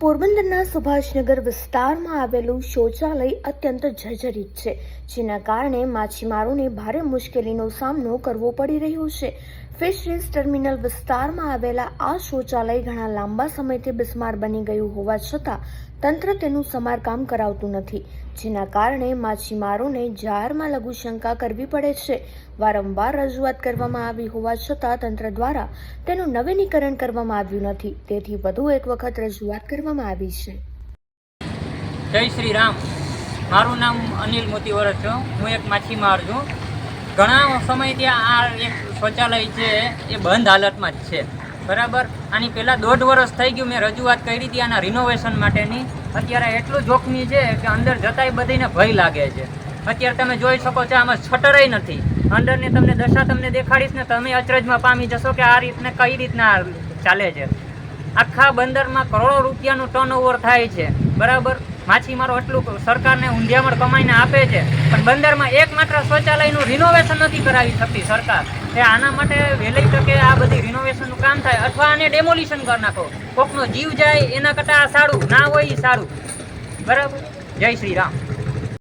પોરબંદરના સુભાષનગર વિસ્તારમાં આવેલું શૌચાલય અત્યંત જર્જરિત છે, જેના કારણે માછીમારોને ભારે મુશ્કેલીનો સામનો કરવો પડી રહ્યો છે. ફિશરીઝ ટર્મિનલ વિસ્તારમાં આવેલા આ શૌચાલય ઘણા લાંબા સમયથી બિસ્માર બની ગયું હોવા છતાં તંત્ર તેનું સમારકામ કરાવતું નથી, જેના કારણે માછીમારોને જાહેરમાં લઘુશંકા કરવી પડે છે. વારંવાર રજૂઆત કરવામાં આવી હોવા છતાં તંત્ર દ્વારા તેનું નવીનીકરણ કરવામાં આવ્યું નથી. તેથી વધુ એક વખત રજૂઆત કરવામાં આવી છે. જય શ્રી રામ. મારું નામ અનિલ મોતીવર છું. હું એક માછીમાર છું. ઘણા સમયથી આ એક શૌચાલય છે, એ બંધ હાલતમાં જ છે. બરાબર? આની પહેલાં દોઢ વર્ષ થઈ ગયું મેં રજૂઆત કરી હતી આના રિનોવેશન માટેની. અત્યારે એટલું જોખમી છે કે અંદર જતાંય બધીને ભય લાગે છે. અત્યારે તમે જોઈ શકો છો આમાં છટરય નથી. અંદરની તમને દશા તમને દેખાડીશ ને તમે અચરજમાં પામી જશો કે આ રીતને કઈ રીતના ચાલે છે. આખા બંદરમાં કરોડો રૂપિયાનું ટર્નઓવર થાય છે. બરાબર? માછીમારો એટલું સરકારને ઊંધિયામણ કમાઈને આપે છે. પણ બંદરમાં એકમાત્ર શૌચાલયનું રિનોવેશન નથી કરાવી શકતી સરકાર. એ આના માટે વહેલી તકે આ બધી રિનોવેશનનું કામ થાય. અથવા આને ડેમોલિશન કરી નાખો. કોકનો જીવ જાય, એના કરતાં આ સારું. ના હોય સારું. બરાબર? જય શ્રી રામ.